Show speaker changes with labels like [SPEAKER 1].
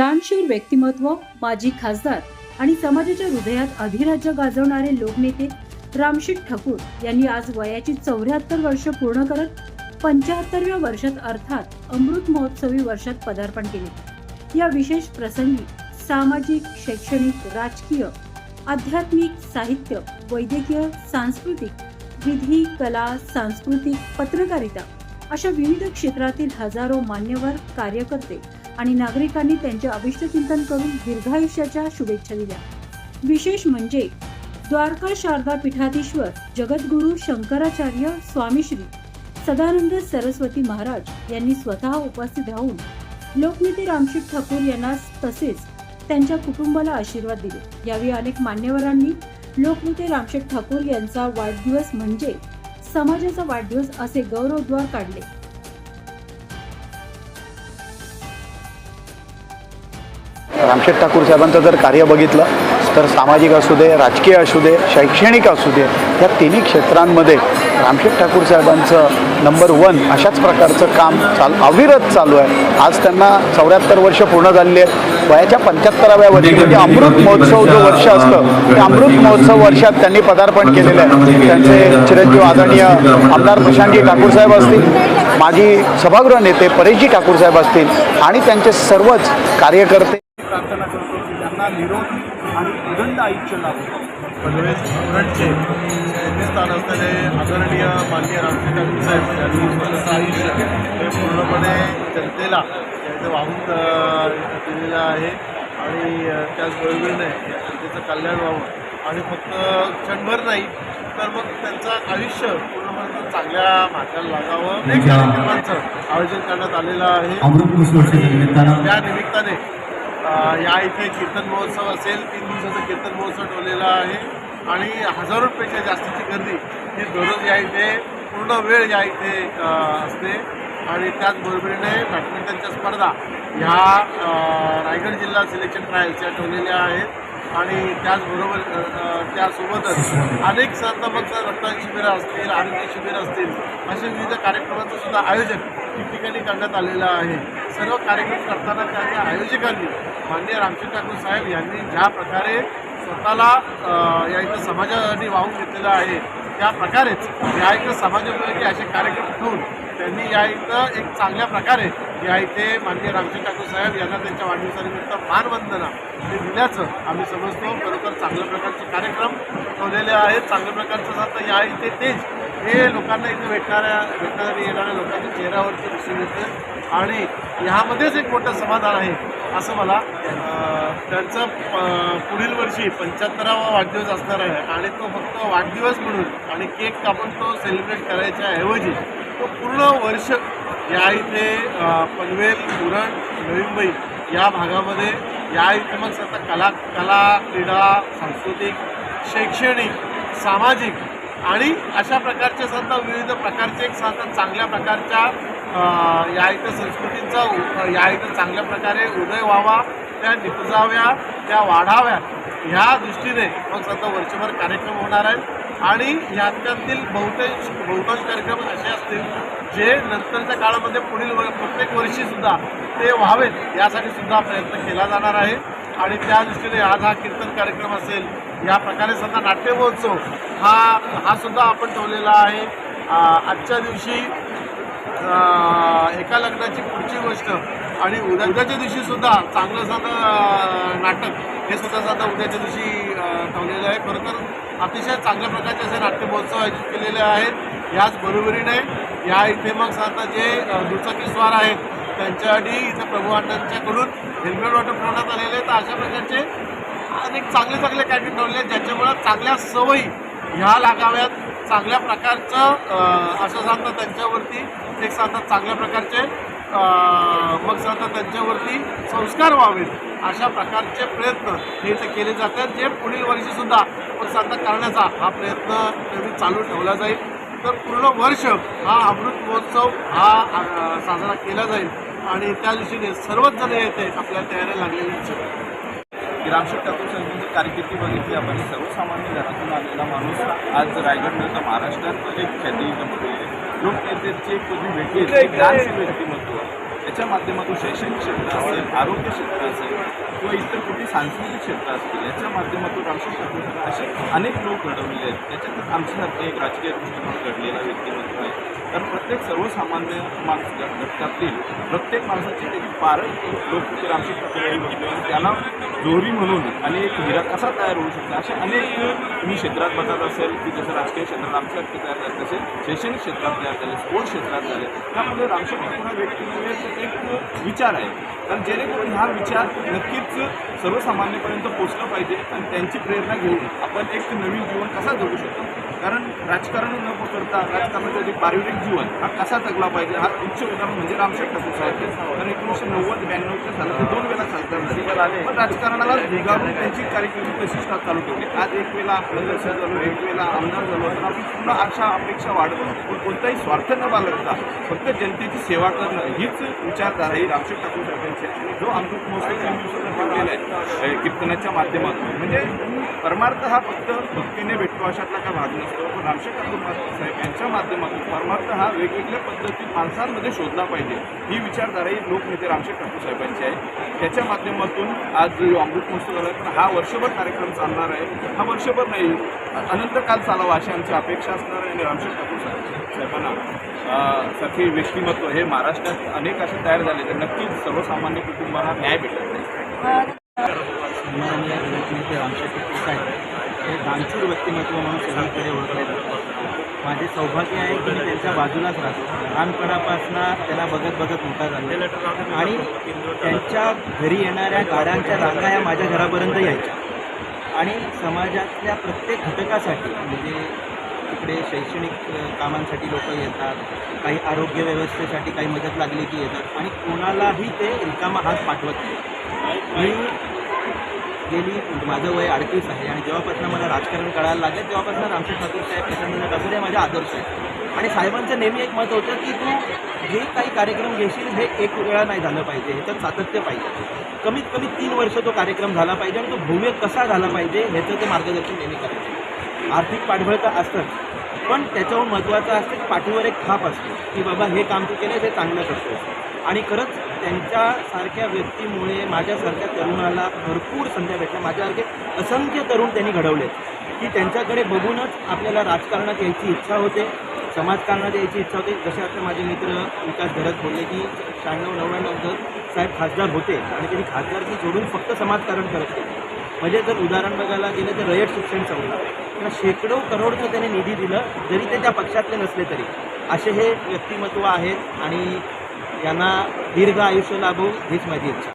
[SPEAKER 1] दानशूर व्यक्तिमत्व माजी खासदार आणि समाजाच्या हृदयात अधिराज्य गाजवणारे लोकनेते रामशेठ ठाकूर यांनी आज वयाची चौऱ्याहत्तर वर्ष पूर्ण करत पंच्याहत्तरव्या वर्षात अर्थात अमृत महोत्सवी वर्षात पदार्पण केले. या विशेष प्रसंगी सामाजिक शैक्षणिक राजकीय आध्यात्मिक साहित्य वैद्यकीय सांस्कृतिक विधी कला सांस्कृतिक पत्रकारिता अशा विविध क्षेत्रातील हजारो मान्यवर कार्यकर्ते आणि नागरिकांनी त्यांचे अभिष्टचिंतन करून दीर्घायुष्याच्या शुभेच्छा दिल्या. विशेष म्हणजे द्वारका शारदा पीठाधीश्वर जगद्गुरु शंकराचार्य स्वामी श्री सदानंद सरस्वती महाराज यांनी स्वतः उपस्थित राहून लोकनेते रामशेठ ठाकूर यांना तसेच त्यांच्या कुटुंबाला आशीर्वाद दिले. यावेळी अनेक मान्यवरांनी लोकनेते रामशेठ ठाकूर यांचा वाढदिवस म्हणजे समाजाचा वाढदिवस असे गौरवद्वार काढले.
[SPEAKER 2] रामशेठ ठाकूर साहेबांचं जर कार्य बघितलं तर सामाजिक असू दे राजकीय असू दे शैक्षणिक असू दे या तिन्ही क्षेत्रांमध्ये रामशेठ ठाकूर साहेबांचं नंबर वन अशाच प्रकारचं काम चाल अविरत चालू आहे. आज त्यांना चौऱ्याहत्तर वर्ष पूर्ण झालेली आहेत. वयाच्या पंच्याहत्तराव्या वर्षी म्हणजे अमृत महोत्सव जो वर्ष असतं ते अमृत महोत्सव वर्षात त्यांनी पदार्पण केलेलं आहे. त्यांचे चिरंजीव आदरणीय आमदार प्रशांतजी ठाकूर साहेब असतील माजी सभागृह नेते परेशजी ठाकूर साहेब असतील आणि त्यांचे सर्वच कार्यकर्ते
[SPEAKER 3] प्रार्थना करतो की त्यांना निरोगी आणि उदंड आयुष्य लाभो. पनवेल स्टुडंटचे स्थान असलेले आदरणीय माननीय ठाकूर साहेब यांनी स्वतःचं आयुष्य हे पूर्णपणे जनतेला त्यांचं वाहून दिलेलं आहे. आणि त्याचबरोबरीने जनतेचं कल्याण व्हावं. आणि फक्त क्षणभर नाही तर मग त्यांचं आयुष्य पूर्णपणे चांगल्या मार्गाला लागावं. कार्यक्रमांचं आयोजन करण्यात आलेलं आहे.
[SPEAKER 4] अमृत महोत्सवाच्या निमित्तानं
[SPEAKER 3] त्या निमित्ताने या इथे कीर्तन महोत्सव असेल तीन दिवसाचा कीर्तन महोत्सव ठेवलेला आहे. आणि हजारोपेक्षा जास्तीची गर्दी ही दररोज या इथे पूर्ण वेळ या इथे असते. आणि त्याचबरोबरीने बॅडमिंटनच्या स्पर्धा ह्या रायगड जिल्हा सिलेक्शन ट्रायल्स या ठेवलेल्या आहेत. आणि त्याचबरोबर त्यासोबतच अनेक संतमक रक्तदान शिबिरं असतील आरोग्य शिबिरं असतील असे विविध कार्यक्रमांचं सुद्धा आयोजन ठिकठिकाणी करण्यात आलेलं आहे. सर्व कार्यक्रम करताना त्या त्या आयोजकांनी माननीय रामचंद्र ठाकूर साहेब यांनी ज्या प्रकारे स्वतःला या इथं समाजासाठी वाहून घेतलेलं आहे त्या प्रकारेच या इथं समाजामुळे असे कार्यक्रम ठेवून त्यांनी या इथं एक चांगल्या प्रकारे या इथे माननीय रामजी ठाकूर साहेब यांना त्यांच्या वाढदिवसानिमित्त मानवंदना हे दिल्याचं आम्ही समजतो. खरोखर चांगल्या प्रकारचे कार्यक्रम ठेवलेले आहेत. चांगल्या प्रकारचं आता या इथे तेच हे लोकांना इथे भेटणाऱ्या भेटणाऱ्या येणाऱ्या लोकांच्या चेहऱ्यावरती दिसून येतं. आणि ह्यामध्येच एक मोठं समाधान आहे असं मला त्यांचं प- पुढील वर्षी पंच्याहत्तरावा वाढदिवस असणार आहे. आणि तो फक्त वाढदिवस म्हणून आणि केक कापून तो सेलिब्रेट करायच्या ऐवजी तो पूर्ण वर्ष या इथे पनवेल उरण नवी या भागामध्ये या इथे मग सतत कला कला क्रीडा सांस्कृतिक शैक्षणिक सामाजिक आणि अशा प्रकारचे सध्या विविध प्रकारचे एक सतत चांगल्या प्रकारच्या या इथं संस्कृतींचा या इथं चांगल्या प्रकारे उदय व्हावा त्या निपजाव्या त्या वाढाव्या ह्या दृष्टीने मग सध्या वर्षभर कार्यक्रम होणार आहेत. आणि ह्याच्यातील बहुतेक बहुतांश कार्यक्रम असे असतील जे नंतरच्या काळामध्ये पुढील प्रत्येक वर्षीसुद्धा ते व्हावेत यासाठी सुद्धा प्रयत्न केला जाणार आहे. आणि त्या दृष्टीने आज हा कीर्तन कार्यक्रम असेल या प्रकारे सुद्धा नाट्य महोत्सव हा हा सुद्धा आपण ठेवलेला आहे. आजच्या दिवशी एका लग्नाची पुढची गोष्ट. आणि उद्याच्या दिवशी सुद्धा चांगलं साधं नाटक हे सुद्धा साधं उद्याच्या दिवशी ठेवलेलं आहे. खरोखर अतिशय चांगल्या प्रकारचे असे नाट्य महोत्सव आयोजित केलेले आहेत. याच बरोबरीने या इथे मग साधा जे दुचाकीस्वार दुचाकी स्वार आहेत त्यांच्यासाठी इथे प्रभू अण्णांच्याकडून हेल्मेट वाटप करण्यात आलेले आहे तर अशा प्रकारचे अनेक चांगले चांगले कॅन्टीन ठेवले आहेत ज्याच्यामुळं चांगल्या सवयी ह्या लागाव्यात. चांगल्या प्रकारचं असं सांगतात त्यांच्यावरती एक सांगतात चांगल्या प्रकारचे मग सांगतात त्यांच्यावरती संस्कार व्हावेत अशा प्रकारचे प्रयत्न हे इथे केले जातात जे पुढील वर्षीसुद्धा मग सांगता करण्याचा हा प्रयत्न नेहमी चालू ठेवला जाईल. तर पूर्ण वर्ष हा अमृत महोत्सव हा साजरा केला जाईल आणि त्या दिवशीने सर्वच जण येते आपल्या तयाऱ्या लागलेली आहेत.
[SPEAKER 5] की रामशेठ ठाकूर साहेबांची कारकिर्दी बघितली आपण. सर्वसामान्य घरातून आलेला माणूस आज रायगड नव्हता महाराष्ट्रात एक ख्याती कमवली आहे लोकनेतेचे कधी भेटले एक ज्ञानशील व्यक्तिमत्व त्याच्या माध्यमातून शैक्षणिक क्षेत्र असेल आरोग्य क्षेत्र असेल किंवा इतर कुठली सांस्कृतिक क्षेत्र असतील याच्या माध्यमातून रामशेठ ठाकूर असे अनेक लोक घडवलेले आहेत. त्याच्यातच आमच्यासारखे एक राजकीय दृष्टिकोन घडलेला व्यक्तिमत्व आहे. तर प्रत्येक सर्वसामान्य माणूस घटकातील प्रत्येक माणसाची त्याची पारख लोक ते रामशेठ आणि त्याला जोरी म्हणून आणि एक हिरा कसा तयार होऊ शकतो? असे अनेक तुम्ही क्षेत्रात बघत असेल की जसं राजकीय क्षेत्रात रामशेठ तयार झाले तसे शैक्षणिक क्षेत्रात तयार झाले स्पोर्ट्स क्षेत्रात झाले. त्यामुळे रामशेठ ठाकूर व्यक्ती एक विचार आहे. कारण जेणेकरून हा विचार नक्कीच सर्वसामान्यपर्यंत पोचलं पाहिजे आणि त्यांची प्रेरणा घेऊन आपण एक नवीन जीवन कसा जगू शकतो? कारण राजकारण न करता राजकारणाचं जे पारिवारिक जीवन हा कसा जगला पाहिजे हा उच्च उदाहरण म्हणजे रामशेठ ठाकूर साहेब. कारण एकोणीसशे नव्वद ब्याण्णवच्या साली ते दोन वेळा खासदार झाले. पण राजकारणाला झुगारून त्यांची कार्यकिर्दी तशीच का चालू ठेवली. आज एक वेळा नगरसेवक झालो एक वेळा आमदार झालो तर आपण पूर्ण आशा अपेक्षा वाढत. पण कोणताही स्वार्थ न बाळगता फक्त जनतेची सेवा करणं हीच विचारधारा ही रामशेठ ठाकूर साहेबांची जो अमृत महोत्सव तीन ठेवलेला आहे कीर्तनाच्या माध्यमातून. म्हणजे परमार्थ हा फक्त भक्तीने भेटतो अशातला काय भाग नसतो. पण रामशेठ ठाकूर साहेब यांच्या माध्यमातून परमार्थ हा वेगवेगळ्या पद्धतीत माणसांमध्ये शोधला पाहिजे ही विचारधारा ही लोकनेते रामशेख ठाकूर साहेबांची आहे. त्याच्या माध्यमातून आज जो अमृत महोत्सव झाला पण हा वर्षभर कार्यक्रम चालणार आहे. हा वर्षभर नाही अनंत काल चालावा अशी आमची अपेक्षा असणार आहे आणि रामशेख ठाकूर साहेब साहेबांना सारखे व्यक्तिमत्व हे महाराष्ट्रात अनेक असे तयार झाले तर नक्कीच सर्वसामान्य कुटुंबाला न्याय भेटत नाही.
[SPEAKER 4] सन्माननीय रामशेठ ठाकूर साहेब हे दानशूर व्यक्तिमत्व म्हणून सगळीकडे ओळखले जातात माझे सौभाग्य आहे की मी त्यांच्या बाजूलाच राहतो. लहानपणापासून त्यांना बघत बघत मोठा झालो आणि त्यांच्या घरी येणाऱ्या गाड्यांच्या रांगा या माझ्या घरापर्यंत यायच्या. आणि समाजातल्या प्रत्येक घटकासाठी म्हणजे इकडे शैक्षणिक कामांसाठी लोक येतात काही आरोग्य व्यवस्थेसाठी काही मदत लागली की येतात. आणि कोणालाही ते रिकामा हात पाठवत नाही. मी गेली. माझं वय अडतीस आहे. आणि जेव्हापासून मला राजकारण कळायला लागलं तेव्हापासून रामशेठ ठाकूर साहेब प्रचंड ठाकूर हे माझे आदर्श आहेत आणि साहेबांचं नेहमी एक मत होतं की तू जे काही कार्यक्रम घेशील हे एक वेळा नाही झालं पाहिजे. ह्याच्यात सातत्य पाहिजे. कमीत कमी तीन वर्ष तो कार्यक्रम झाला पाहिजे आणि तो भव्य कसा झाला पाहिजे ह्याचं ते मार्गदर्शन नेहमी करायचं. आर्थिक पाठबळ तर असतंच. पण त्याच्यावर महत्त्वाचं असतं की पाठीवर एक खाप असतो की बाबा हे काम तू केलं हे चांगलं असतं आणि खरंच त्यांच्यासारख्या व्यक्तीमुळे माझ्यासारख्या तरुणाला भरपूर संध्या भेटल्या. माझ्यासारखे असंख्य तरुण त्यांनी घडवले की त्यांच्याकडे बघूनच आपल्याला राजकारणात यायची इच्छा होते समाजकारणात यायची इच्छा होते. जसे आता माझे मित्र विकास घरत बोलले की शहाण्णव नव्याण्णव साहेब खासदार होते आणि त्यांनी खासदारकी सोडून फक्त समाजकारण करत होते म्हणजे जर उदाहरण बघायला गेलं तर रयत शिक्षण संस्था. त्यांना शेकडो करोडचं त्याने निधी दिलं जरी ते त्या पक्षातले नसले तरी. असे हे व्यक्तिमत्व आहेत आणि यांना दीर्घ आयुष्य लाभो हीच माझी इच्छा.